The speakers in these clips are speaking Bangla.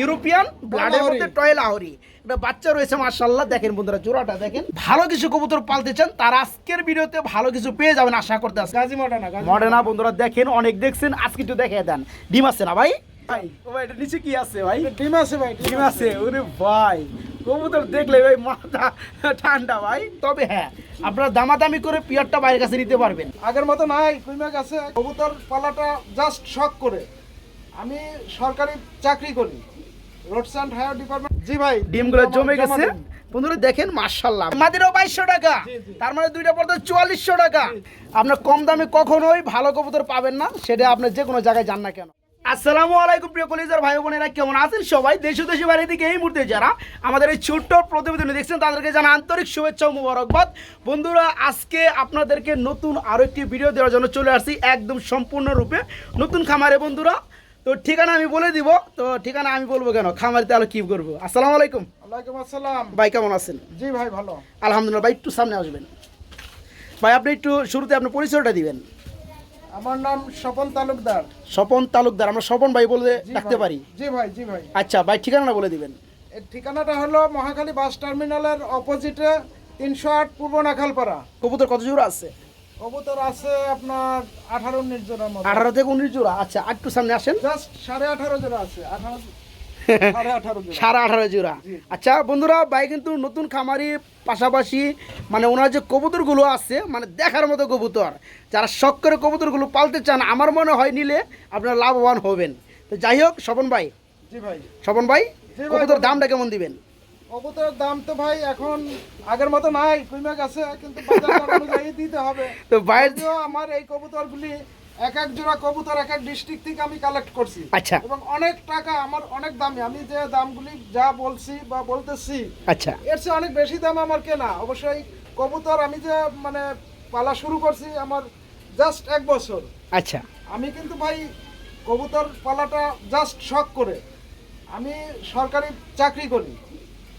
ইউরোপিয়ান ব্লাডের মধ্যে টয় লাহরি এটা বাচ্চা রয়েছে মার্শাল্লাহ দেখেন বন্ধুরা জোড়াটা দেখেন। ভালো কিছু কবুতর পালতে চান তার আজকের ভিডিওতে ভালো কিছু পেয়ে যাবেন আশা করতে আজকে গাজী মডানা গাজী মডেনা বন্ধুরা দেখেন অনেক দেখছেন আজকে একটু দেখে দেন। ডিম আছে না ভাই? ভাই। ও ভাই এটা নিচে কি আছে ভাই? ডিম আছে ভাই ডিম আছে। ওরে ভাই। কবুতর দেখলে ভাই মাথা ঠান্ডা ভাই। তবে হ্যাঁ আপনারা দামাদামি করে পিয়ারটা বাইরের কাছে নিতে পারবেন। আগের মতো নাই কবুতর পালাটা জাস্ট শখ করে। আমি সরকারি চাকরি করি। রোডস অ্যান্ড হায়ার ডিপার্টমেন্ট জি ভাই ডিমগুলো জমে গেছে। বন্ধুরা দেখেন মার্শাল্লাহ আমাদেরও বাইশশো টাকা। তার মানে দুইটা চুয়াল্লিশশো টাকা। আপনার কম দামে কখনোই ভালো কবুতর পাবেন না সেটা আপনি যে কোনো জায়গায় যান না কেন। আসসালামু আলাইকুম প্রিয় কলেজের ভাই বোনেরা কেমন আছেন সবাই? দেশ বাইরে থেকে এই মুহূর্তে যারা আমাদের এই ছোট্ট প্রতিবেদন দেখছেন তাদেরকে জানা আন্তরিক শুভেচ্ছা ও মুবারকবাদ। বন্ধুরা আজকে আপনাদেরকে নতুন আরও একটি ভিডিও দেওয়ার জন্য চলে আসছি একদম সম্পূর্ণরূপে নতুন খামারে বন্ধুরা। তো ঠিকানা আমি বলে দিব। তো ঠিকানা আমি বলব কেন? খামারে তাহলে কি করব? আসসালামু আলাইকুম। ওয়ালাইকুম আসসালাম। ভাই কেমন আছেন? জি ভাই ভালো। আলহামদুলিল্লাহ ভাই একটু সামনে আসবেন। ভাই আপনি একটু শুরুতে আপনার পরিচয়টা দিবেন। আমার নাম স্বপন তালুকদার। স্বপন তালুকদার আমরা স্বপন ভাই বলে ডাকতে পারি। জি ভাই জি ভাই। আচ্ছা ভাই ঠিকানাটা বলে দিবেন। এর ঠিকানাটা হলো মহাখালী বাস টার্মিনালের অপোজিটে তিনশো আট পূর্ব নাখালপাড়া। কবুতর কত জোড়া আছে? কবুতর আছে আপনার আঠারো উনিশ জোড়ার মতো। আঠারো থেকে উনিশ জোড়া? আচ্ছা একটু সামনে আসেন। জাস্ট সাড়ে আঠারো জোড়া আছে আঠারো সাড়ে আঠারো জোড়া। আচ্ছা বন্ধুরা ভাই কিন্তু নতুন খামারি পাশাপাশি মানে ওনার যে কবুতরগুলো আছে মানে দেখার মতো কবুতর যারা শখ করে কবুতরগুলো পালতে চান আমার মনে হয় নিলে আপনারা লাভবান হবেন। তো যাই হোক স্বপন ভাই। জি ভাই। স্বপন ভাই কবুতর দামটা কেমন দিবেন? কবুতরের দাম তো ভাই এখন আগের মতো নাই কিন্তু বাজার অনুযায়ী দিতে হবে। তো বাইরে আমার এই কবুতরগুলি এক এক জোড়া কবুতর এক এক ডিস্ট্রিক্ট থেকে আমি কালেক্ট করছি। আচ্ছা। এবং অনেক টাকা আমার অনেক দামি। আমি যে দামগুলি যা বলছি বা বলতেছি আচ্ছা। এর চেয়ে অনেক বেশি দাম আমার কেনা। অবশ্যই কবুতর আমি যে মানে পালা শুরু করছি আমার জাস্ট এক বছর। আচ্ছা। আমি কিন্তু ভাই কবুতর পালাটা জাস্ট শখ করে। আমি সরকারি চাকরি করি।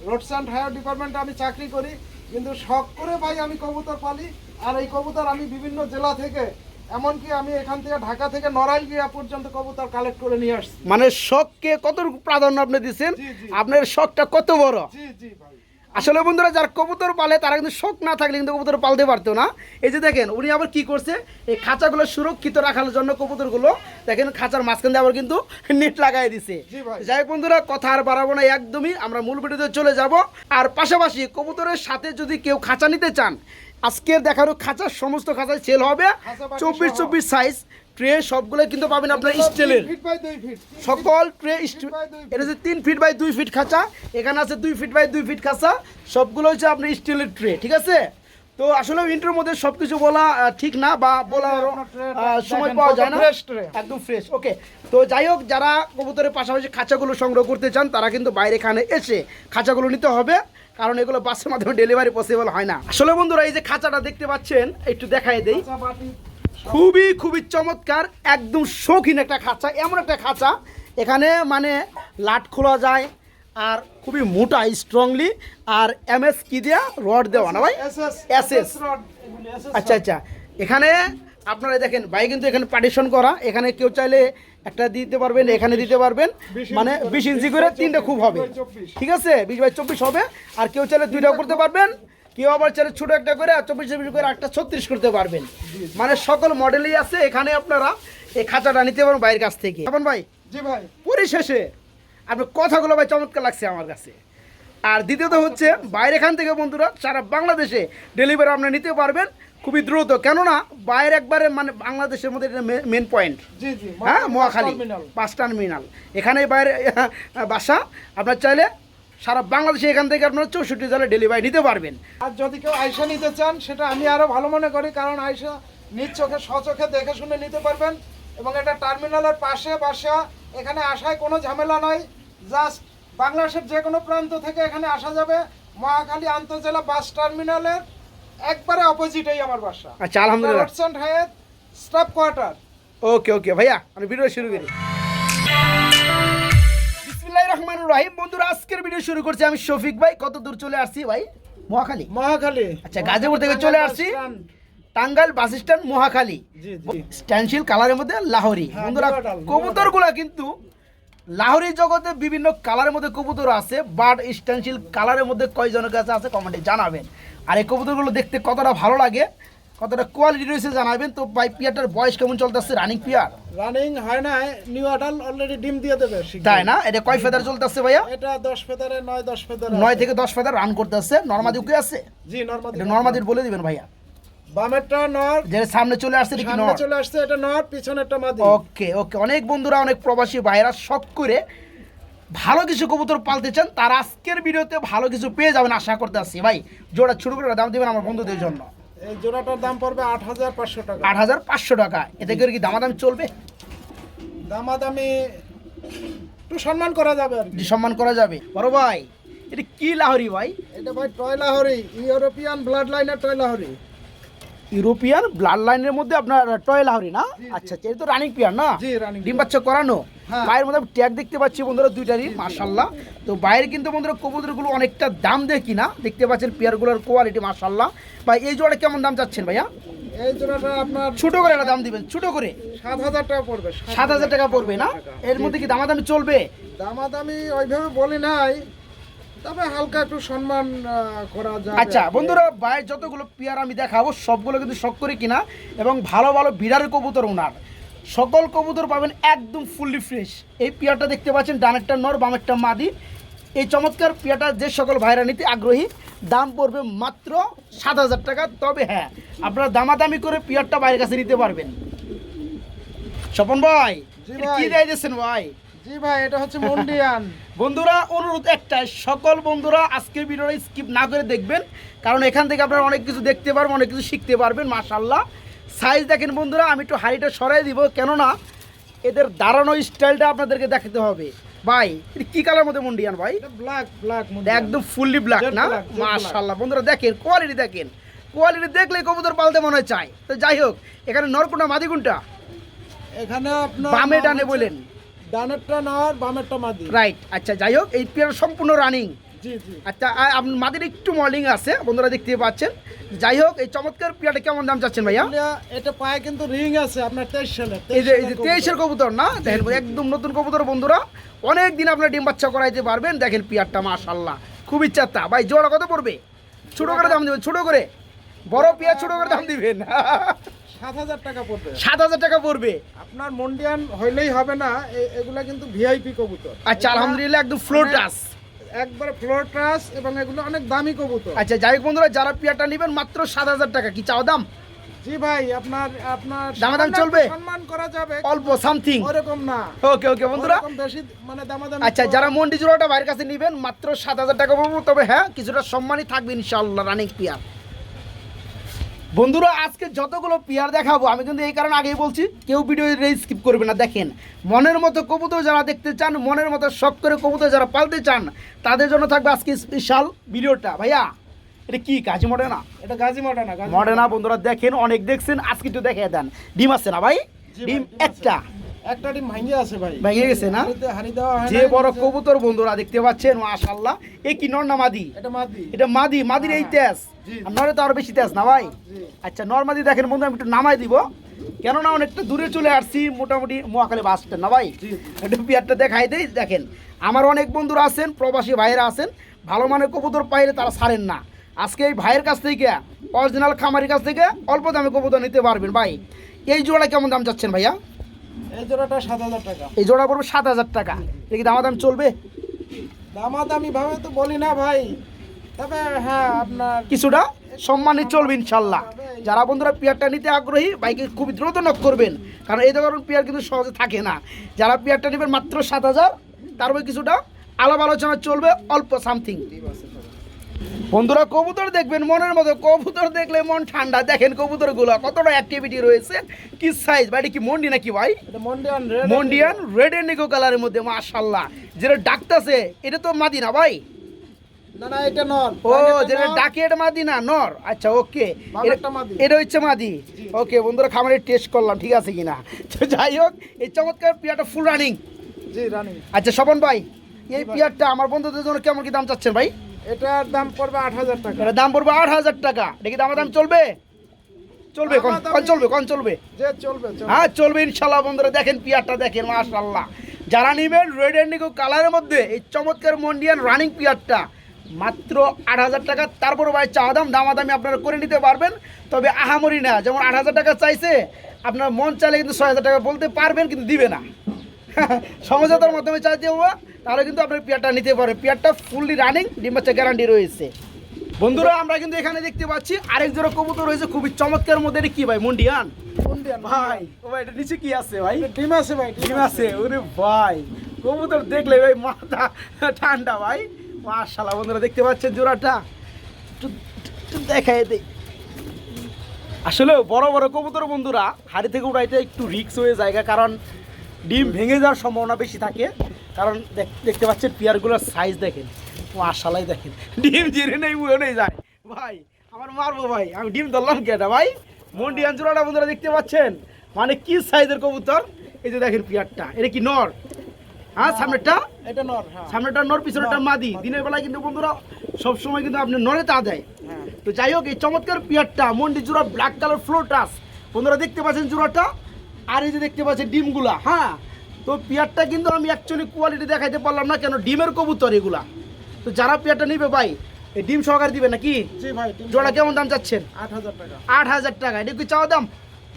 রোডস অ্যান্ড হায়ার ডিপার্টমেন্টে আমি চাকরি করি কিন্তু শখ করে ভাই আমি কবুতর পালি আর এই কবুতর আমি বিভিন্ন জেলা থেকে এমনকি আমি এখান থেকে ঢাকা থেকে নড়াইল গিয়া পর্যন্ত কবুতর কালেক্ট করে নিয়ে আসছি। মানে শখকে কত প্রাধান্য আপনি দিচ্ছেন। আপনার শখটা কত বড়? জি জি ভাই। আসলে বন্ধুরা যার কবুতর পালে তারা কিন্তু শখ না থাকলে কিন্তু কবুতর পালতে পারতো না। এই যে দেখেন উনি আবার কি করছে? এই খাঁচাগুলো সুরক্ষিত রাখার জন্য কবুতরগুলো দেখেন খাঁচার মাঝখান দিয়ে আবার কিন্তু নেট লাগাই দিছে। যাই হোক বন্ধুরা কথা আর বাড়াবো না একদমই আমরা মূল ভিডিওতে চলে যাব। আর পাশাপাশি কবুতরের সাথে যদি কেউ খাঁচা নিতে চান আজকের দেখানো খাঁচার সমস্ত খাঁচায় সেল হবে। চব্বিশ চব্বিশ সাইজ ট্রে সবগুলো কিন্তু পাবেন আপনার স্টিলের। সকল ট্রে এটা হচ্ছে তিন ফিট বাই দুই ফিট খাঁচা এখানে আছে দুই ফিট বাই দুই ফিট খাঁচা সবগুলো হচ্ছে আপনার স্টিলের ট্রে ঠিক আছে? তো আসলে ইন্টার মধ্যে সব কিছু বলা ঠিক না বা বলার আহ, সময় পাওয়া যায় না। একদম ফ্রেশ ওকে তো যাই হোক যারা কবুতরের পাশাপাশি খাঁচাগুলো সংগ্রহ করতে চান তারা কিন্তু বাইরে খানে এসে খাঁচাগুলো নিতে হবে কারণ এগুলো বাসের মাধ্যমে ডেলিভারি পসিবল হয় না। আসলে বন্ধুরা এই যে খাঁচাটা দেখতে পাচ্ছেন একটু দেখাই দেই। খুবই খুবই চমৎকার একদম শৌখিন একটা খাঁচা এমন একটা খাঁচা এখানে মানে লাট খোলা যায় আর খুবই মোটা স্ট্রংলি আর এম এস কি দেওয়া রড দেওয়া না ভাই? এস এস আচ্ছা আচ্ছা। এখানে আপনারা দেখেন ভাই কিন্তু এখানে পার্টিশন করা এখানে কেউ চাইলে একটা দিতে পারবেন এখানে দিতে পারবেন। মানে বিশ ইঞ্চি করে 20 তিনটা খুব হবে। ঠিক আছে? বিশ বাই চব্বিশ হবে। আর কেউ চাইলে দুইটা করতে পারবেন। কেউ আবার চাইলে ছোট একটা করে আর চব্বিশ চব্বিশ করে একটা ছত্রিশ করতে পারবেন। মানে সকল মডেলই আছে এখানে আপনারা এই খাঁচাটা নিতে পারবেন বাইরের কাছ থেকে। এখন ভাই জি ভাই। পরিশেষে আপনার কথাগুলো ভাই চমৎকার লাগছে আমার কাছে। আর দ্বিতীয়ত হচ্ছে বাইরে এখান থেকে বন্ধুরা সারা বাংলাদেশে ডেলিভারি আপনারা নিতে পারবেন খুবই দ্রুত। কেননা বাইরে একবারে মানে বাংলাদেশের মধ্যে এটা মেন পয়েন্ট হ্যাঁ মহাখালী। বাস টার্মিনাল এখানে বাইরে বাসা আপনার চাইলে সারা বাংলাদেশে এখান থেকে আপনারা চৌষট্টি জেলায় ডেলিভারি নিতে পারবেন। আর যদি কেউ আয়সা নিতে চান সেটা আমি আরও ভালো মনে করি কারণ আয়সা নিজ চোখে স্বচোখে দেখে শুনে নিতে পারবেন এবং এটা টার্মিনালের পাশে বাসা এখানে আসায় কোনো ঝামেলা নাই। জাস্ট বাংলাদেশের যে কোনো প্রান্ত থেকে এখানে আসা যাবে। মহাখালী আন্তজেলা বাস টার্মিনালের একবারে অপোজিটেই আমার বাসা। আচ্ছা আলহামদুলিল্লাহ। স্টাফ কোয়ার্টার ওকে ওকে ভাইয়া আমি ভিডিও শুরু করি। রহমানির রহিম বন্ধুরা আজকের ভিডিও শুরু করছি আমি শফিক ভাই। কত দূর চলে আসছি ভাই? মহাখালী? মহাখালী। আচ্ছা, গাজীপুর থেকে চলে আসছি। Tangail bus stand Mohakhali. স্ট্যান্ডশিল কালারের মধ্যে লাহোরি। হ্যাঁ, বন্ধুরা কবুতরগুলা কিন্তু লাহোরি জগতে বিভিন্ন কালারের মধ্যে কবুতর আছে বাট স্টেনশিল কালারের মধ্যে কয়জনের কাছে আছে কমেন্টে জানাবেন। আর এই কবুতরগুলো দেখতে কতটা ভালো লাগে কতটা কোয়ালিটি রয়েছে জানাবেন? তো ভাই পিয়ারটার বয়স কেমন চলতেছে? Running peer? রানিং হয় না নিউ আডাল অলরেডি ডিম দিয়ে দেবে তাই না? এটা কয় ফেদার চলতেছে ভাইয়া? এটা দশ ফেদারে নয় দশ ফেদারে নয় থেকে দশ ফেদার রান করতেছে। নর্মাদি উকে আছে? জি নর্মাদি এটা নর্মাদির বলে দিবেন ভাইয়া। বামেরটা নর যে সামনে চলে আসছে কি নর চলে আসছে এটা নর পিছনেরটা মাদি ওকে ওকে অনেক বন্ধুরা অনেক প্রবাসী ভাইরা শখ করে ভালো কিছু কবুতর পালতে চান তার আজকের ভিডিওতে ভালো কিছু পেয়ে যাবেন আশা করতে আসছি ভাই জোড়া শুরু করে দাম দিবেন আমার বন্ধুদের জন্য। এই জোড়াটার দাম পড়বে আট হাজার পাঁচশো টাকা। আট হাজার পাঁচশো টাকা। এতে করে কি দামাদামি চলবে? দামাদামি একটু সম্মান করা যাবে আর সম্মান করা যাবে। বড় ভাই এটা কি লাহরি ভাই? এটা ভাই টয় লাহরি ইউরোপিয়ান ব্লাড লাইনের টয়লাহরি ইউরোপিয়ান ব্লাড লাইনের মধ্যে আপনার টয় লাহরি না। আচ্ছা আচ্ছা এটা তো রানিং পিয়ার না? ডিম বাচ্চা করানো? হ্যাঁ। পায়ের মধ্যে ট্যাগ দেখতে পাচ্ছি বন্ধুরা দুইটারই মার্শাল্লাহ তো বাইরে কিন্তু বন্ধুরা কবুতরগুলো অনেকটা দাম দেয় কিনা দেখতে পাচ্ছেন পেয়ারগুলোর কোয়ালিটি মার্শাল্লাহ ভাই এই জোড়া কেমন দাম চাচ্ছেন ভাইয়া? এই জোড়াটা আপনার ছোট করে একটা দাম দিবেন ছোট করে? সাত হাজার টাকা পড়বে সাত হাজার টাকা পড়বে না? এর মধ্যে কি দামাদামি চলবে? দামাদামি ওইভাবে বলি নাই তবে হালকা একটু সম্মান করা যায় আচ্ছা বন্ধুরা বাইরের যতগুলো পেয়ার আমি দেখাবো সবগুলো কিন্তু শখ করে কিনা এবং ভালো ভালো বিড়ারের কবুতর ওনার। সকল কবুতর পাবেন একদম ফুললি ফ্রেশ এই পেয়ারটা দেখতে পাচ্ছেন ডানেরটা নর বামেরটা মাদি। এই চমৎকার পেয়ারটা যে সকল ভাইরা নিতে আগ্রহী দাম পড়বে মাত্র সাত হাজার টাকা। তবে হ্যাঁ আপনারা দামাদামি করে পেয়ারটা বাইরের কাছে নিতে পারবেন। স্বপন ভাই। কি দেয় দিচ্ছেন ভাই? জি ভাই এটা হচ্ছে মন্ডিয়ান। বন্ধুরা অনুরোধ একটাই সকল বন্ধুরা আজকের ভিডিওটা স্কিপ না করে দেখবেন কারণ এখান থেকে আপনারা অনেক কিছু দেখতে পারবেন অনেক কিছু শিখতে পারবেন মাশাল্লাহ সাইজ দেখেন বন্ধুরা আমি একটু হাড়িটা সরাই দিব কেননা এদের দাঁড়ানো স্টাইলটা আপনাদেরকে দেখাতে হবে। ভাই কি কালার মধ্যে মন্ডিয়ান ভাই? ব্ল্যাক ব্ল্যাক একদম ফুললি ব্ল্যাক না? মাশাল্লাহ বন্ধুরা দেখেন কোয়ালিটি দেখেন। কোয়ালিটি দেখলে কবুতর পালতে মনে হয় চাই তো যাই হোক এখানে নরকুন্ডা মাদি কোনটা এখানে আপনার বামে ডানে বলেন। ডানেরটা নর বামেরটা মাদি। রাইট আচ্ছা যাই হোক এই পেয়ার সম্পূর্ণ রানিং আচ্ছা মাদের একটু মলিং আছে বন্ধুরা দেখতে পাচ্ছেন। যাই হোক এই চমৎকার পিয়াটা কেমন দাম চাচ্ছেন ভাইয়া? এটা পায়ে কিন্তু রিং আছে আপনার তেইশ এই যে তেইশের কবুতর না? দেখেন একদম নতুন কবুতর বন্ধুরা। অনেক দিন আপনার ডিম বাচ্চা করাইতে পারবেন। দেখেন পিয়ারটা মাশাল্লাহ খুব ইচ্ছা তা ভাই জোড়া কত পড়বে? ছোট করে দাম দিবেন ছোট করে। বড় পিয়ার ছোট করে দাম দিবেন। টাকা পড়বে। সাত হাজার টাকা পড়বে। আপনার মন্ডিয়ান হইলেই হবে না এগুলা কিন্তু ভিআইপি কবুতর। আচ্ছা আলহামদুলিল্লাহ একদম ফ্লোর মানে- টাস একবার ফ্লোর এবং এগুলো অনেক দামি কবুতর। আচ্ছা যাই বন্ধুরা যারা পিয়ারটা নেবেন মাত্র সাত হাজার টাকা। কি চাও দাম? জি ভাই আপনার আপনার দামাদামি চলবে? সম্মান করা যাবে অল্প সামথিং ওরকম না। ওকে ওকে বন্ধুরা। বেশি মানে দামাদামি আচ্ছা যারা মন্ডি জোড়াটা বাইরের কাছে নেবেন মাত্র সাত হাজার টাকা পড়ব। তবে হ্যাঁ কিছুটা সম্মানই থাকবে ইনশাল্লাহ রানিং পিয়ার। বন্ধুরা আজকে যতগুলো পেয়ার দেখাবো আমি কিন্তু এই কারণে আগেই বলছি কেউ ভিডিও স্কিপ করবে না। দেখেন মনের মতো কবুতর যারা দেখতে চান মনের মতো শখ করে কবুতর যারা পালতে চান তাদের জন্য থাকবে আজকে স্পেশাল ভিডিওটা ভাইয়া এটা কি কাজী মডে না? এটা গাজি মডে না গাজী মডে না বন্ধুরা দেখেন অনেক দেখছেন আজকে একটু দেখে দেন। ডিম আছে না ভাই? ডিম একটা। একটা ডিম ভাঙিয়ে আছে ভাই। গেছে না? দেওয়া যে বড় কবুতর বন্ধুরা দেখতে পাচ্ছেন মাশাল্লাহ এ কি নর না মাদি? এটা মাদি। এটা মাদি মাদির এই তেজ। জি। আর নরে তো আরও বেশি তেজ না ভাই? আচ্ছা নর্মাদি দেখেন বন্ধু আমি একটু নামাই দিব। কেননা অনেকটা দূরে চলে আসছি মোটামুটি মোয়াখালী বাস স্ট্যান্ড না ভাই। একটু দেখাই দেই দেখেন। আমার অনেক বন্ধুরা আছেন প্রবাসী ভাইয়েরা আছেন। ভালো মানের কবুতর পাইলে তারা ছাড়েন না। আজকে এই ভাইয়ের কাছ থেকে অরিজিনাল খামারির কাছ থেকে অল্প দামে কবুতর নিতে পারবেন ভাই। এই জোড়া কেমন দাম যাচ্ছেন ভাইয়া? এই জোড়াটা সাত হাজার টাকা। এই জোড়া পড়বে সাত হাজার টাকা। এটা কি দামাদাম চলবে? দামাদামি ভাবে তো বলি না ভাই। তবে হ্যাঁ আপনার কিছুটা সম্মানিত চলবে ইনশাল্লাহ। যারা বন্ধুরা পেয়ারটা নিতে আগ্রহী বাইকে খুবই দ্রুত নক করবেন। কারণ এই ধরনের পেয়ার কিন্তু সহজে থাকে না। যারা পেয়ারটা নেবেন মাত্র সাত হাজার তারপরে কিছুটা আলাপ আলোচনা চলবে অল্প সামথিং বন্ধুরা কবুতর দেখবেন মনের মতো কবুতর দেখলে মন ঠান্ডা। দেখেন কবুতরগুলো কতটা অ্যাক্টিভিটি রয়েছে। কি সাইজ বাড়ি কি মন্ডি নাকি ভাই? মন্ডিয়ান রেড এন্ড নিকো কালারের মধ্যে মাশাল্লাহ যেটা ডাকতেছে এটা তো মাদি না ভাই? না না এটা নর। ও যেটা ডাকে এটা মাদি নর। আচ্ছা ওকে। বামেরটা এটা হচ্ছে মাদি। ওকে বন্ধুরা খামারে টেস্ট করলাম ঠিক আছে কিনা? যাই হোক এই চমৎকার পিয়াটা ফুল রানিং আচ্ছা স্বপন ভাই এই পিয়ারটা আমার বন্ধুদের জন্য কেমন কি দাম চাচ্ছেন ভাই? এটার দাম পড়বে আট হাজার টাকা। এটা দাম পড়বে আট হাজার টাকা। দেখি দাম দাম চলবে? চলবে কোন চলবে কোন চলবে? যে চলবে হ্যাঁ চলবে ইনশাল্লাহ বন্ধুরা দেখেন পিয়ারটা দেখেন মাশাল্লাহ যারা নেবেন রেড অ্যান্ড কালারের মধ্যে এই চমৎকার মন্ডিয়ান রানিং পিয়ারটা মাত্র আট হাজার টাকা। তারপর ভাই চা দাম দামাদামি আপনারা করে নিতে পারবেন তবে আহামরি না। যেমন আট হাজার টাকা চাইছে আপনার মন চাইলে কিন্তু ছয় হাজার টাকা বলতে পারবেন কিন্তু দিবে না। সমঝোতার মাধ্যমে চাইতে হবে তাহলে কিন্তু আপনার পেয়ারটা নিতে পারবেন পেয়ারটা ফুললি রানিং ডিম বাচ্চা গ্যারান্টি রয়েছে। বন্ধুরা আমরা কিন্তু এখানে দেখতে পাচ্ছি আরেক জোড়া কবুতর রয়েছে খুবই চমৎকার মধ্যে। এটা কি ভাই মন্ডিয়ান? ভাই ও ভাই এটা নিচে কি আছে ভাই? ডিম আছে ভাই ডিম আছে। ওরে ভাই। কবুতর দেখলে ভাই মাথা ঠান্ডা ভাই। মাশাআল্লাহ বন্ধুরা দেখতে পাচ্ছেন জোড়াটা? একটু একটু দেখাই দেই। আসলে বড় বড় কবুতর বন্ধুরা হাড়ি থেকে উঠাইতে একটু রিক্স হয়ে জায়গা কারণ ডিম ভেঙে যাওয়ার সম্ভাবনা বেশি থাকে কারণ দেখ- দেখতে পাচ্ছেন পেয়ারগুলোর সাইজ দেখেন। মাশালাই দেখেন। ডিম জিরে নেই উড়ে নেই যায়। ভাই আমার মারবো ভাই আমি ডিম ধরলাম কেটা ভাই? মন্ডিয়ান জোড়াটা বন্ধুরা দেখতে পাচ্ছেন? মানে কি সাইজের কবুতর? এই যে দেখেন পেয়ারটা এটা কি নর? হ্যাঁ সামনেরটা? এটা নর হ্যাঁ। সামনেটা নর পিছনেটা মাদি। দিনের বেলায় কিন্তু বন্ধুরা সবসময় কিন্তু আপনি নরে তা দেয়। হ্যাঁ। তো যাই হোক এই চমৎকার পিয়ারটা মন্ডি জোড়া ব্ল্যাক কালার ফ্লোটাস বন্ধুরা দেখতে পাচ্ছেন জোড়াটা? আর এই যে দেখতে পাচ্ছেন ডিমগুলা হ্যাঁ? তো পিয়ারটা কিন্তু আমি অ্যাকচুয়ালি কোয়ালিটি দেখাইতে পারলাম না কেন ডিমের কবুতর এগুলা। তো যারা পিয়ারটা নিবে ভাই এই ডিম সহকারে দিবে নাকি? জি ভাই জোড়া কেমন দাম চাচ্ছেন? আট হাজার টাকা। আট হাজার টাকা এটা কি চাওয়া দাম?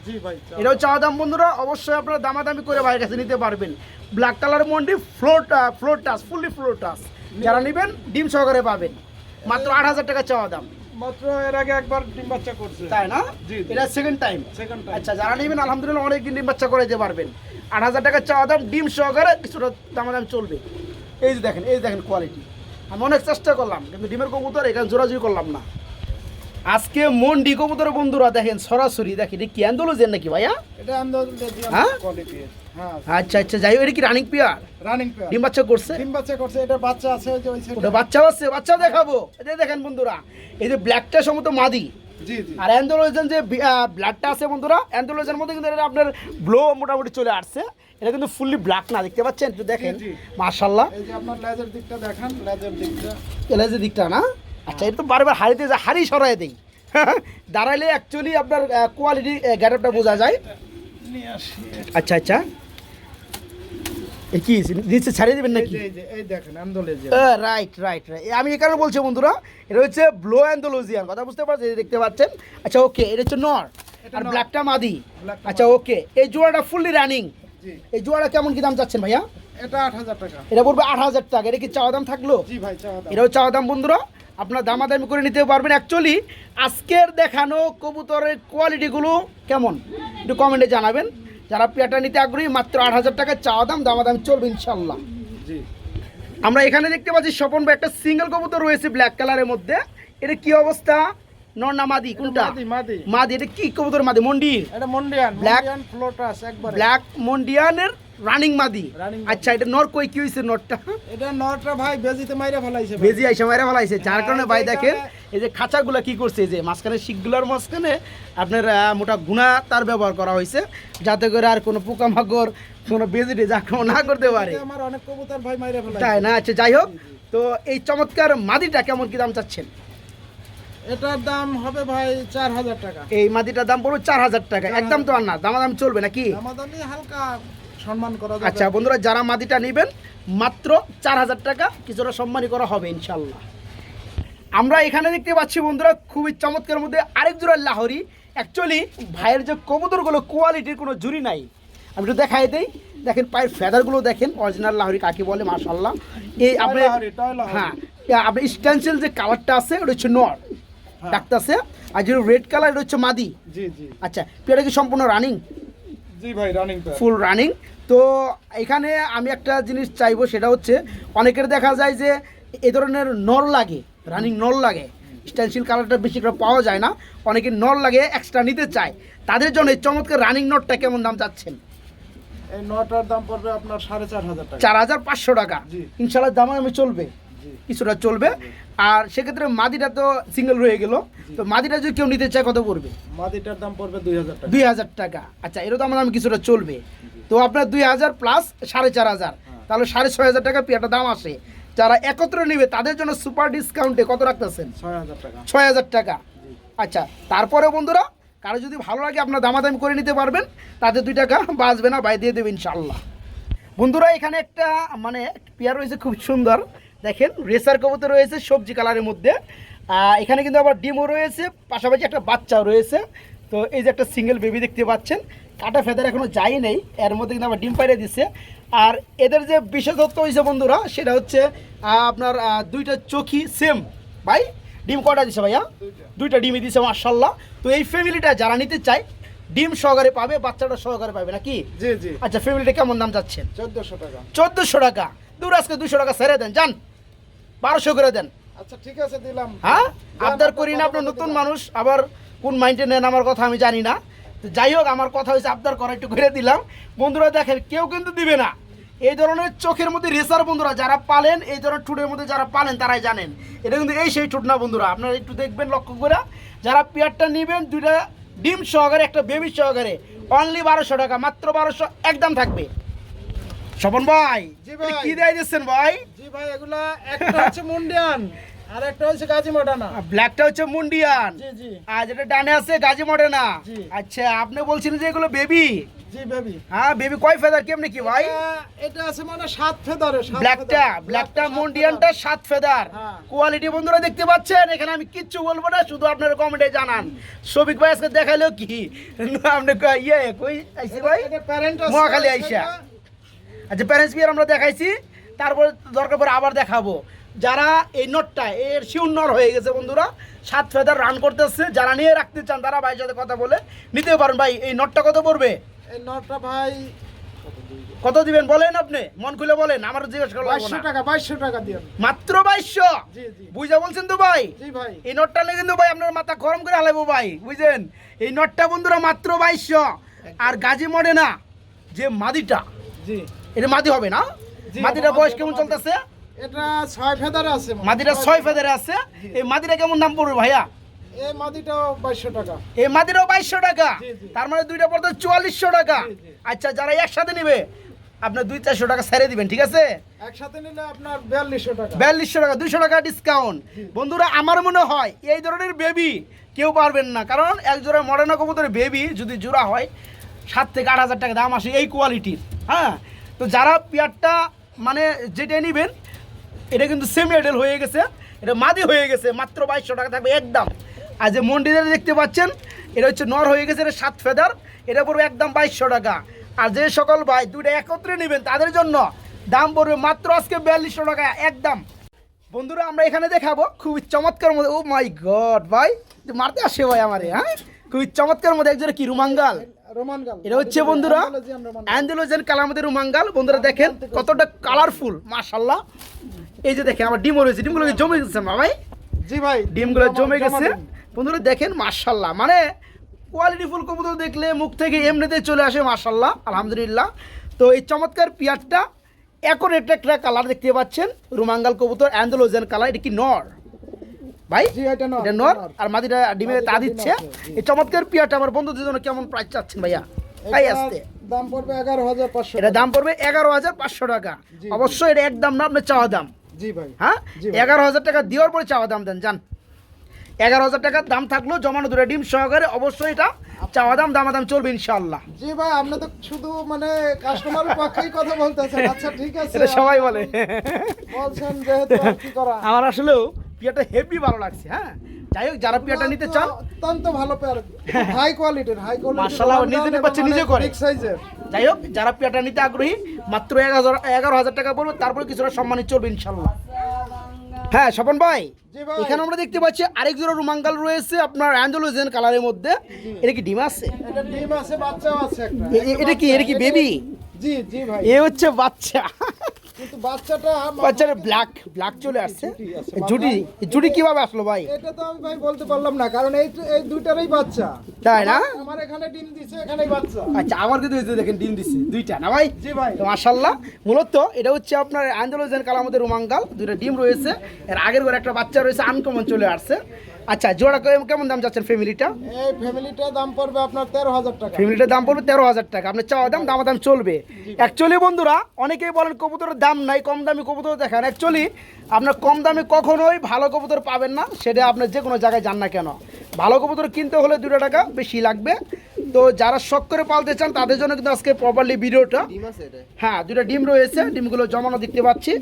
জি ভাই চাও। এটাও চাওয়া দাম বন্ধুরা অবশ্যই আপনারা দামাদামি করে বাইরের কাছে নিতে পারবেন। ব্ল্যাক কালার মন্ডি ফ্লোর ফ্লোর টাস ফুললি ফ্লোর টাস যারা নেবেন ডিম সহকারে পাবেন। মাত্র আট হাজার টাকা চাওয়া দাম। মাত্র এর আগে একবার ডিম বাচ্চা করছে। তাই না। এটা সেকেন্ড টাইম সেকেন্ড টাইম আচ্ছা যারা নেবেন আলহামদুলিল্লাহ অনেক দিন ডিম বাচ্চা করে দিতে পারবেন। আট হাজার টাকা চাওয়া দাম ডিম সহকারে কিছুটা দামাদাম চলবে। এই যে দেখেন এই দেখেন কোয়ালিটি আমি অনেক চেষ্টা করলাম কিন্তু ডিমের কবুতর এখানে জোরাজুরি করলাম না। আজকে মন মন্ডি কবুতর বন্ধুরা দেখেন সরাসরি দেখেন এটা কি অ্যান্ডোলজের নাকি ভাইয়া? এটা হ্যাঁ? কোয়ালিটি হ্যাঁ। আচ্ছা আচ্ছা যাই এটা কি রানিং পিয়ার রানিং পেয়ার ডিম বাচ্চা করছে? ডিম বাচ্চা করছে এটা বাচ্চা আছে ওই যে ওটা বাচ্চা আছে বাচ্চা দেখাবো। এই যে দেখেন বন্ধুরা এই যে ব্ল্যাকটা সম্ভবত মাদি। আর অ্যান্ডোলোজেন যে ব্লাডটা আছে বন্ধুরা অ্যান্ডোলোজের মধ্যে কিন্তু এটা আপনার ব্লো মোটামুটি চলে আসছে। এটা কিন্তু ফুললি ব্ল্যাক না দেখতে পাচ্ছেন? একটু দেখেন। মার্শাল্লাহ এই যে আপনার লেজের দিকটা দেখান লেজের দিকটা। এলাজের দিকটা না? আচ্ছা এটা তো বারবার হারিতে যায় হারি সরাই দেই। দাঁড়াইলে অ্যাকচুয়ালি আপনার কোয়ালিটি গ্যাটাপটা বোঝা যায়। আচ্ছা আচ্ছা। কি নিচে ছাড়িয়ে দেবেন নাকি? রাইট রাইট রাইট আমি এখানে বলছি বন্ধুরা এটা হচ্ছে ব্লো অ্যান্ডোলজিয়ান কথা বুঝতে পারছেন? দেখতে পাচ্ছেন? আচ্ছা ওকে এটা হচ্ছে নর। আর। ব্ল্যাকটা মাদি। আচ্ছা ওকে এই জোড়াটা ফুললি রানিং এই জোড়াটা কেমন কি দাম চাচ্ছেন ভাইয়া? এটা আট হাজার টাকা। এটা পড়বে আট হাজার টাকা। এটা কি চাওয়া দাম থাকল? জি ভাই চাওয়া দাম। এটাও চাওয়া দাম বন্ধুরা। আপনার দামাদামি করে নিতে পারবেন অ্যাকচুয়ালি আজকের দেখানো কবুতরের কোয়ালিটিগুলো কেমন? একটু কমেন্টে জানাবেন। যারা পেয়াটা নিতে আগ্রহী মাত্র আট হাজার টাকা চাওয়া দাম দামাদাম চলবে ইনশাল্লাহ। জি। আমরা এখানে দেখতে পাচ্ছি স্বপন ভাই একটা সিঙ্গেল কবুতর রয়েছে ব্ল্যাক কালারের মধ্যে। এটা কি অবস্থা? নর না মাদি কোনটা? মাদি মাদি। মাদি এটা কি কবুতর মাদি? মন্ডির? এটা মন্ডিয়ান ফ্লোটাস একবার। ব্ল্যাক মন্ডিয়ানের রানিং মাদি। আচ্ছা এটা নর কই কি হয়েছে নরটা? এটা নটা ভাই বেজিতে মাইরা ফেলাইছে ভাই। বেজি আইসা মাইরা ফেলাইছে যার হ্যাঁ, কারণে ভাই দেখেন এই যে খাঁচাগুলো কি করছে এই যে মাঝখানে শিকগুলোর মাঝখানে আপনার মোটা গুণা তার ব্যবহার করা হয়েছে যাতে করে আর কোনো পোকামাকড় কোনো বেজি টেজি আক্রমণ না করতে পারে। আমার অনেক কবুতর ভাই মাইরা ফেলাইছে। তাই না? আচ্ছা যাই হোক তো এই চমৎকার মাদিটা কেমন কি দাম চাচ্ছেন? এটার দাম হবে ভাই চার হাজার টাকা। এই মাদিটার দাম পড়বে চার হাজার টাকা। একদম তো আর না দামাদাম চলবে নাকি? দামাদামি হালকা। সম্মান করা যাবে। আচ্ছা বন্ধুরা যারা মাদিটা নেবেন মাত্র চার হাজার টাকা কিছুটা সম্মানী করা হবে ইনশাল্লাহ আমরা এখানে দেখতে পাচ্ছি বন্ধুরা খুবই চমৎকার মধ্যে আরেক জোড়া লাহরি। অ্যাকচুয়ালি ভাইয়ের যে কবুতরগুলো কোয়ালিটির কোনো জুরি নাই। আমি একটু দেখাই দেই। দেখেন পায়ের ফেদারগুলো দেখেন অরিজিনাল লাহরি কাকে বলে মাশাল্লাহ এই আপনি। হ্যাঁ আপনি স্টেন্সিল যে কালারটা আছে ওটা হচ্ছে নর। হ্যাঁ। ডাকতেছে। আর যে রেড কালার এটা হচ্ছে মাদি। জি জি। আচ্ছা পেয়ারা কি সম্পূর্ণ রানিং জি ভাই রানিং ফুল রানিং তো এখানে আমি একটা জিনিস চাইব সেটা হচ্ছে অনেকের দেখা যায় যে এ ধরনের নল লাগে রানিং নল লাগে। স্টাইলশিল কালারটা বেশি করে পাওয়া যায় না। অনেকে নল লাগে এক্সট্রা নিতে চায়। তাদের জন্য চমৎকার রানিং নটটা কেমন দাম চাচ্ছেন? এই নটার দাম পড়বে আপনার সাড়ে চার হাজার টাকা। চার হাজার পাঁচশো টাকা। ইনশাল্লাহ দামে আমি চলবে। কিছুটা চলবে। আর সেক্ষেত্রে মাদিটা তো সিঙ্গেল রয়ে গেল। তো মাদিটা যদি কেউ নিতে চায় কত পড়বে? মাদিটার দাম পড়বে দুই হাজার টাকা। দুই হাজার টাকা। আচ্ছা এরও তো আমার দাম কিছুটা চলবে। তো আপনার দুই হাজার প্লাস সাড়ে চার হাজার। হ্যাঁ। তাহলে সাড়ে ছয় হাজার টাকা পেয়ারটা দাম আসে। যারা একত্রে নেবে তাদের জন্য সুপার ডিসকাউন্টে কত রাখতেছেন? ছয় হাজার টাকা। ছয় হাজার টাকা। আচ্ছা তারপরে বন্ধুরা কারও যদি ভালো লাগে আপনার দামাদামি করে নিতে পারবেন। তাতে দুই টাকা বাঁচবে না বাই দিয়ে দেবে ইনশাল্লাহ বন্ধুরা এখানে একটা মানে পেয়ার রয়েছে খুব সুন্দর। দেখেন রেসার কবুতর রয়েছে সবজি কালারের মধ্যে। এখানে কিন্তু আবার ডিমও রয়েছে পাশাপাশি একটা বাচ্চাও রয়েছে। তো এই যে একটা সিঙ্গেল বেবি দেখতে পাচ্ছেন কাটা ফেদার এখনও যাই নেই এর মধ্যে কিন্তু আবার ডিম পাইরে দিচ্ছে আর এদের যে বিশেষত্ব হয়েছে বন্ধুরা সেটা হচ্ছে আপনার দুইটা চোখি সেম ভাই ডিম কটা দিছে ভাইয়া? দুইটা ডিমই দিছে মার্শাল্লাহ তো এই ফ্যামিলিটা যারা নিতে চায় ডিম সহকারে পাবে বাচ্চাটা সহকারে পাবে নাকি? জি জি। আচ্ছা ফ্যামিলিটা কেমন দাম যাচ্ছে চোদ্দশো টাকা। চোদ্দোশো টাকা। দূর আজকে দুশো টাকা ছেড়ে দেন যান। বারোশো করে দেন। আচ্ছা ঠিক আছে দিলাম। হ্যাঁ? আবদার করি না কথা আপনার নতুন মানুষ আবার কোন মাইন্ডে নেন আমার কথা আমি জানি না। তো যাই হোক আমার কথা হয়েছে আবদার করা একটু করে দিলাম। বন্ধুরা দেখেন কেউ কিন্তু দিবে না। এই ধরনের চোখের মধ্যে রেসার বন্ধুরা যারা পালেন এই ধরনের ঠুটের মধ্যে যারা পালেন তারাই জানেন। এটা কিন্তু এই সেই ঠুট না বন্ধুরা আপনারা একটু দেখবেন লক্ষ্য করে। যারা পেয়ারটা নেবেন দুইটা ডিম সহকারে একটা বেবি সহকারে অনলি বারোশো টাকা মাত্র বারোশো একদম থাকবে। স্বপন ভাই জি ভাই। কি দেয় দিচ্ছেন ভাই? জি ভাই এগুলা একটা হচ্ছে মুন্ডিয়ান আর একটা হচ্ছে গাজী মডানা। ব্ল্যাকটা হচ্ছে মুন্ডিয়ান। জি জি। আর যেটা ডানে আছে গাজী মডেনা। আচ্ছা আপনি বলছিলেন যে এগুলো বেবি জি বেবি হ্যাঁ বেবি কয় ফেদার কেমনি কি ভাই? এটা আছে মানে সাত ফেদারে ব্ল্যাকটা মুন্ডিয়ানটা সাত ফেদার হ্যাঁ। কোয়ালিটি বন্ধুরা দেখতে পাচ্ছেন এখানে আমি কিচ্ছু বলব না শুধু আপনারা কমেন্টে জানান। সবিক ভাই আজকে দেখাইলো কি? আপনি ইয়ে কই আইসি ভাই? মহাখালী আইসা। আচ্ছা প্যারেন্টস বিয়ার আমরা দেখাইছি তারপরে দরকার পরে আবার দেখাবো। যারা এই নটটা এর শিউর নর হয়ে গেছে বন্ধুরা সাত ফেদার রান করতেছে যারা নিয়ে রাখতে চান তারা ভাইয়ের সাথে কথা বলে নিতে পারেন। ভাই এই নটটা কত পড়বে? এই নটটা ভাই কত দিবেন? বলেন আপনি মন খুলে বলেন আমার জিজ্ঞেস করা লাগবে বাইশশো টাকা বাইশশো টাকা দিন মাত্র বাইশশো? জি জি। বুঝা বলছেন তো ভাই? জি ভাই। এই নটটা নিয়ে কিন্তু ভাই আপনার মাথা গরম করে হালাইবো ভাই বুঝছেন? এই নটটা বন্ধুরা মাত্র বাইশশো। আর গাজী মডে না যে মাদিটা জি। এটা মাদি হবে না? মাদিটা বয়স কেমন চলতেছে? এটা ছয় ফেদারে আছে মাদিটা ছয় ফেদারে আছে। এই মাদিটা কেমন দাম পড়বে ভাইয়া? এই মাদিটাও বাইশশো টাকা। এই মাদিটাও বাইশশো টাকা। তার মানে দুইটা পড়তে চুয়াল্লিশশো টাকা। আচ্ছা যারা একসাথে নিবে আপনার দুই চারশো টাকা ছেড়ে দিবেন ঠিক আছে? একসাথে নিলে আপনার বিয়াল্লিশশো টাকা। বিয়াল্লিশশো টাকা দুইশো টাকা ডিসকাউন্ট বন্ধুরা আমার মনে হয় এই ধরনের বেবি কেউ পারবেন না। কারণ এক জোড়া মডার্ন কবুতরের বেবি যদি জোড়া হয় সাত থেকে আট হাজার টাকা দাম আসে এই কোয়ালিটির হ্যাঁ? তো যারা পেয়ারটা মানে যেটা নেবেন, এটা কিন্তু সেমি এডেল হয়ে গেছে, এটা মাদি হয়ে গেছে, মাত্র বাইশশো টাকা থাকবে একদম। আর যে মন্ডিরে দেখতে পাচ্ছেন, এটা হচ্ছে নর হয়ে গেছে, এটা সাত ফেদার, এটা পড়বে একদম বাইশশো টাকা। আর যে সকল ভাই দুটো একত্রে নেবেন, তাদের জন্য দাম পড়বে মাত্র আজকে বিয়াল্লিশশো টাকা, একদম। বন্ধুরা, আমরা এখানে দেখাবো, খুবই চমৎকার মধ্যে ও মাই গড ভাই মারতে আসে ভাই আমারে হ্যাঁ? খুবই চমৎকার মধ্যে একজোড়া কি রুমাঙ্গাল? এটা হচ্ছে বন্ধুরা Andalusian রোমান গাল। অ্যান্ডেলোজেন কালামদের রুমাঙ্গাল বন্ধুরা দেখেন কতটা কালারফুল মাশাল্লাহ এই যে দেখেন আমার ডিমও রয়েছে ডিমগুলো জমে গেছে ভাই? জি ভাই ডিমগুলো জমে গেছে। বন্ধুরা দেখেন মাশাল্লাহ মানে কোয়ালিটি ফুল কবুতর দেখলে মুখ থেকে এমনিতে চলে আসে মাশাল্লাহ আলহামদুলিল্লাহ। তো এই চমৎকার পিয়ারটা এখন এটা একটা কালার দেখতে পাচ্ছেন রুমাঙ্গাল কবুতর অ্যান্ডোলোজেন কালার এটা কি নর? ভাই জি এটা নর আর মাদিটা ডিমে তা দিচ্ছে। এই চমৎকার পিয়ারটা আমার বন্ধুদের জন্য কেমন প্রাইস চাচ্ছেন ভাইয়া? তাই আসতে। দাম পড়বে এগারো হাজার পাঁচশো এটা দাম পড়বে এগারো হাজার পাঁচশো টাকা। অবশ্যই এটা একদম না আপনার চাওয়া দাম। জি ভাই। হ্যাঁ? এগারো হাজার টাকা দেওয়ার পরে চাওয়া দাম দেন যান। এগারো হাজার টাকার দাম থাকলেও জমানো দুটো ডিম সহকারে অবশ্যই এটা চাওয়া দাম দামা দাম চলবে ইনশাল্লাহ জি ভাই আপনি তো শুধু মানে কাস্টমারের পক্ষেই কথা বলতেছেন। আচ্ছা ঠিক আছে সবাই বলে। বলছেন যেহেতু কি করা। আমার আসলেও পিয়াটা হেভি ভালো লাগছে হ্যাঁ? যাই হোক যারা পিয়াটা নিতে চান অত্যন্ত ভালো পেয়ার। হাই কোয়ালিটির হাই মাশাআল্লাহ, নিজে করে। সাইজের যাই হোক যারা পিয়াটা নিতে আগ্রহী মাত্র এগারো হাজার টাকা পড়বে তারপরে কিছুটা সম্মানিত চলবে ইনশাল্লাহ। হ্যাঁ স্বপন ভাই। এখানে আমরা দেখতে পাচ্ছি আরেক জোড়া রুমাঙ্গাল রয়েছে আপনার অ্যান্ডোলোজেন কালারের মধ্যে। এটা কি ডিম আছে? এটা ডিম আছে বাচ্চাও আছে এটা কি এটা কি বেবি জি জি ভাই। এ হচ্ছে বাচ্চা। কিন্তু বাচ্চাটা বাচ্চার ব্ল্যাক ব্ল্যাক চলে আসছে। জুটি জুটি জুটি কীভাবে আসলো ভাই? এটা তো আমি ভাই বলতে পারলাম না কারণ এই এই দুইটারই বাচ্চা। তাই না? আমার এখানে ডিম দিছে এখানেই বাচ্চা। আচ্ছা আমার কিন্তু দেখেন ডিম দিচ্ছে দুইটা না ভাই? জি মূলত এটা হচ্ছে আপনার আন্দোলন কালামতের রুমাঙ্গাল দুইটা ডিম রয়েছে। এর আগের ঘরে একটা বাচ্চা রয়েছে আনকমন চলে আসছে। আচ্ছা জোড়া কেমন- কেমন দাম যাচ্ছেন ফ্যামিলিটা এই ফ্যামিলিটা দাম পড়বে আপনার তেরো হাজার টাকা। ফ্যামিলিটার দাম পড়বে তেরো হাজার টাকা। আপনার চাওয়া দাম দামা দাম চলবে অ্যাকচুয়ালি বন্ধুরা অনেকেই বলেন কবুতরের দাম নাই কম দামি কবুতর দেখান। অ্যাকচুয়ালি আপনার কম দামে কখনোই ভালো কবুতর পাবেন না সেটা আপনার যে কোনো জায়গায় যান না কেন। ভালো কবুতর কিনতে হলে দুটো টাকা বেশি লাগবে। তো যারা শখ করে পালতে চান তাদের জন্য কিন্তু আজকে প্রপারলি ভিডিওটা। ডিম আছে এটা? হ্যাঁ দুটো ডিম রয়েছে ডিমগুলো জমানো দেখতে পাচ্ছি।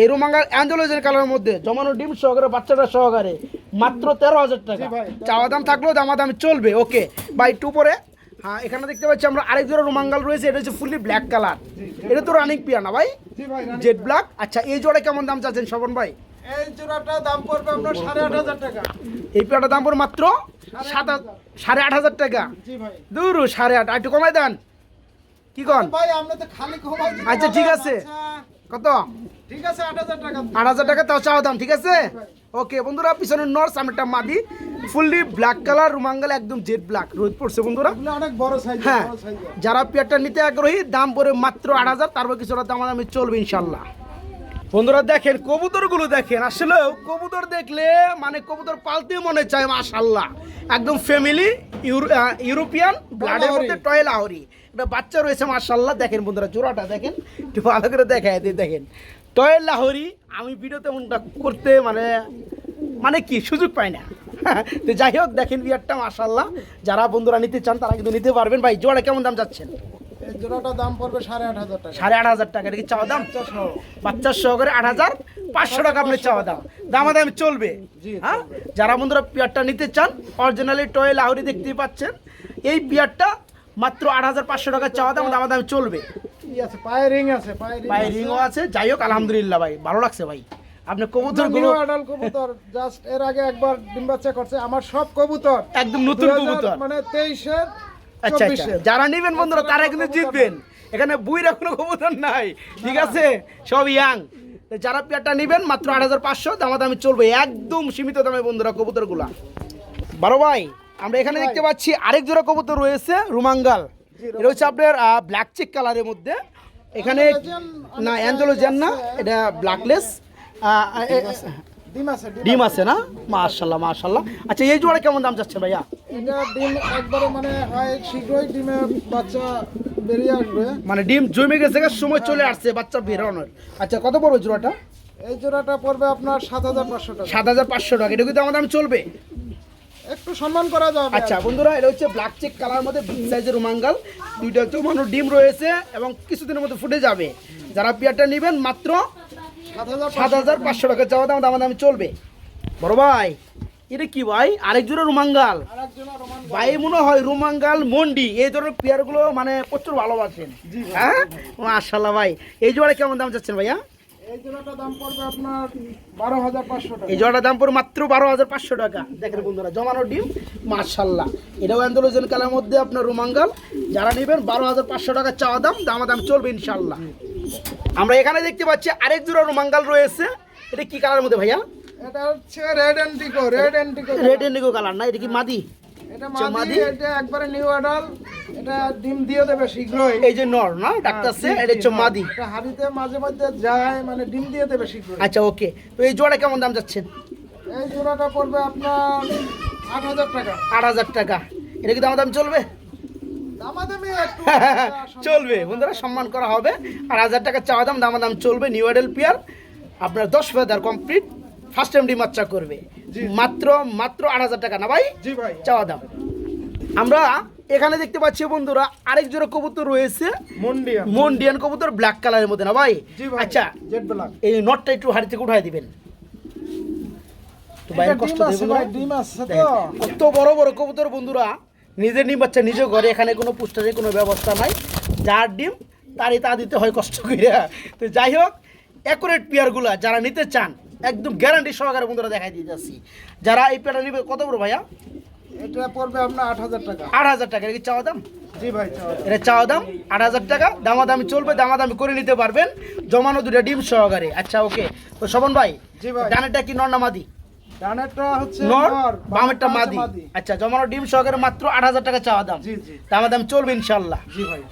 এই রুমাঙ্গাল অ্যান্ডোলজের কালারের মধ্যে জমানো ডিম সহকারে বাচ্চাটা সহকারে। মাত্র তেরো হাজার টাকা। চাওয়া দাম থাকলেও দামা দাম চলবে ওকে। বাই টু পরে হ্যাঁ এখানে দেখতে পাচ্ছি আমরা আরেক জোড়া রুমাঙ্গাল রয়েছে এটা হচ্ছে ফুললি ব্ল্যাক কালার। এটা তো রানিং পিয়া না ভাই? জি ভাই রানী। জেড ব্ল্যাক আচ্ছা এই জোড়া কেমন দাম চাচ্ছেন শবন ভাই? এই জোড়াটা দাম পড়বে আপনার সাড়ে আট হাজার টাকা। এই পিয়াটার দাম পড়ে মাত্র সাত হাজার- সাড়ে আট হাজার টাকা। জি ভাই। দূর সাড়ে আট। আর একটু কমাই দেন। কি কন? ভাই আমরা তো খালি কমাই আচ্ছা, ঠিক আছে। আচ্ছা, কত? ঠিক আছে আট হাজার টাকা। আট হাজার টাকা তাও চাওয়া দাম ঠিক আছে? ওকে বন্ধুরা পিছনে নর সামনেটা মাদি। ফুললি ব্ল্যাক কালার রুমাঙ্গাল একদম জেড ব্ল্যাক রোদ পড়ছে বন্ধুরা। অনেক বড় সাইজ হ্যাঁ যারা পেয়ারটা নিতে আগ্রহী দাম পড়ে মাত্র আট হাজার তারপর কিছুটা দাম আমি চলবে ইনশাল্লাহ। বন্ধুরা দেখেন কবুতরগুলো দেখেন আসলে কবুতর দেখলে মানে কবুতর পালতে মনে চায় মাশাল্লাহ। একদম ফ্যামিলি ইউরোপিয়ান ব্লাডের মধ্যে টয় লাহরি। একটা বাচ্চা রয়েছে মাশাল্লাহ। দেখেন বন্ধুরা জোড়াটা দেখেন একটু ভালো করে দেখায় দেখেন। টয় লাহরি আমি ভিডিওতে মনটা করতে মানে মানে কি সুযোগ পাই না। তো যাই হোক দেখেন বিয়ারটা মাশাল্লাহ যারা বন্ধুরা নিতে চান তারা কিন্তু নিতে পারবেন। ভাই জোড়া কেমন দাম যাচ্ছেন? এই জোড়াটার দাম পড়বে সাড়ে আট হাজার টাকা। সাড়ে আট হাজার টাকা কি চাওয়া দাম। বাচ্চার সহকারে আট হাজার পাঁচশো টাকা আপনি চাওয়া দাম। দামা দাম চলবে হ্যাঁ? যারা বন্ধুরা পিয়ারটা নিতে চান অরিজিনালি টয় লাহরি দেখতেই পাচ্ছেন। এই পিয়ারটা মাত্র আট হাজার পাঁচশো টাকা চাওয়া দাম দামা দাম চলবে। ই আছে? পায়ে রিং আছে পায়ে রিংও আছে। যাই হোক আলহামদুলিল্লাহ ভাই ভালো লাগছে ভাই। আপনি কবুতরগুলো আডাল কবুতর জাস্ট এর আগে একবার ডিম বাচ্চা করছে আমার সব কবুতর। একদম নতুন 2000 কবুতর। মানে তেইশের আচ্ছা আচ্ছা। যারা নিবেন বন্ধুরা তারা কিন্তু জিতবেন। এখানে বুইরা কোনো কবুতর নাই। ঠিক আছে? সব ইয়াং। যারা পেয়ারটা নিবেন মাত্র আট হাজার পাঁচশো। দামা দামে চলবে একদম সীমিত দামে বন্ধুরা কবুতরগুলা। বারো ভাই আমরা এখানে দেখতে পাচ্ছি আরেক জোড়া কবুতর রয়েছে রুমাঙ্গাল। এটা হচ্ছে আপনার ব্ল্যাক চেক কালারের মধ্যে। এখানে না অ্যান্ডোলোজেন না এটা ব্ল্যাকলেস ডিম আছে। ডিম ডিম আছে। না? মাশাল্লাহ মাশাল্লাহ আচ্ছা এই জোড়া কেমন দাম যাচ্ছে ভাইয়া? এটা ডিম একবারে মানে হয় শীঘ্রই ডিমে বাচ্চা বেরিয়ে আসবে। মানে ডিম জমে গেছে সময় চলে আসছে বাচ্চা বেরোনোর আচ্ছা কত বড় জোড়াটা? এই জোড়াটা পড়বে আপনার সাত হাজার পাঁচশো টাকা। সাত হাজার পাঁচশো টাকা। এটা কিন্তু আমার দাম চলবে? একটু সম্মান করা যাবে আচ্ছা বন্ধুরা এটা হচ্ছে ব্ল্যাক চেক কালার মধ্যে বিগ সাইজের রুমাঙ্গাল দুইটা জমানো ডিম রয়েছে এবং কিছুদিনের মধ্যে ফুটে যাবে। যারা পেয়ারটা নেবেন মাত্র সাত হাজার পাঁচশো টাকা চাওয়া দাম দাম দামে চলবে। বড় ভাই এটা কি ভাই? আরেক জোড়া রুমাঙ্গাল ভাই মনে হয় রুমাঙ্গাল মন্ডি। এই ধরনের পেয়ারগুলো মানে প্রচুর ভালোবাসেন। হ্যাঁ? মাশাল্লাহ ভাই। এই জোড়া কেমন দাম চাচ্ছেন ভাইয়া? এই জোড়াটা দাম পড়বে আপনার বারো হাজার পাঁচশো টাকা। এই জোড়াটার দাম মাত্র বারো হাজার পাঁচশো টাকা। দেখেন বন্ধুরা জমানো ডিম মার্শাল্লাহ এটাও অ্যান্ডোলোজেন কালার মধ্যে আপনার রুমাঙ্গাল। যারা নেবেন বারো হাজার পাঁচশো টাকা চাওয়া দাম চলবে ইনশাল্লাহ আমরা এখানে দেখতে পাচ্ছি আরেক জোড়া রুমাঙ্গাল রয়েছে। এটা কি কালার মধ্যে ভাইয়া? এটা হচ্ছে রেড রেড রেড কালার না? এটা কি মাদি? এটা আচ্ছা, মাদি? এটা একবারে নিউ এটা ডিম দিয়ে দেবে শীঘ্রই। এই যে নর না? এটা হচ্ছে মাদি। এটা হাড়িতে মাঝে যায় মানে ডিম দিয়ে দেবে শীঘ্রই। আচ্ছা ওকে। তো এই জোড়া কেমন দাম যাচ্ছেন? এই জোড়াটা পড়বে আপনার আট হাজার টাকা। আট হাজার টাকা। এটা কি দামা দাম চলবে? দামাদামি চলবে। বন্ধুরা সম্মান করা হবে। আর হাজার টাকা চাওয়া দাম দামা দাম চলবে নিউ এডেল পিয়ার। আপনার দশ ফেদার কমপ্লিট ফার্স্ট টাইম ডিম বাচ্চা করবে। মাত্র মাত্র আট হাজার টাকা না ভাই। চাওয়া দাম। আমরা এখানে দেখতে পাচ্ছি বন্ধুরা আরেক জোড়া কবুতর রয়েছে। মন্ডিয়া মন্ডিয়ান কবুতর ব্ল্যাক কালারের মধ্যে না ভাই? আচ্ছা জেড ব্ল্যাক এই নটটা একটু হাড়ি থেকে উঠাই দিবেন। তো বাইরে কষ্ট দেবেন আছে না। ভাই, ডিম আছে তো। দেখেন, কত বড় বড় কবুতর বন্ধুরা নিজের ডিম বাচ্চা নিজে ঘরে এখানে কোনো পুষ্টারের কোনো ব্যবস্থা নাই। যার ডিম তারই তা দিতে হয় কষ্ট করে। তো যাই হোক অ্যাকুরেট পেয়ারগুলা যারা নিতে চান একদম গ্যারান্টি সহকারে বন্ধুরা দেখাই দিয়ে যাচ্ছি যারা এই পেয়ারটা নিবে কত বড় ভাইয়া? এটা পড়বে আপনার আট হাজার টাকা। আট হাজার টাকা কি চাওয়া দাম? জি ভাই এটা চাওয়া দাম আট হাজার টাকা দামাদামি চলবে দামাদামি করে নিতে পারবেন। জমানো দুটা ডিম সহকারে। আচ্ছা ওকে। তো শোভন ভাই জি ভাই। ডানেরটা কি নর না মাদি? ডানেরটা হচ্ছে নর নর, বামেরটা মাদি। আচ্ছা জমানো ডিম সহকারে মাত্র আট হাজার টাকা চাওয়া দাম। জি জি। দামাদামি চলবে ইনশাল্লাহ জি ভাই।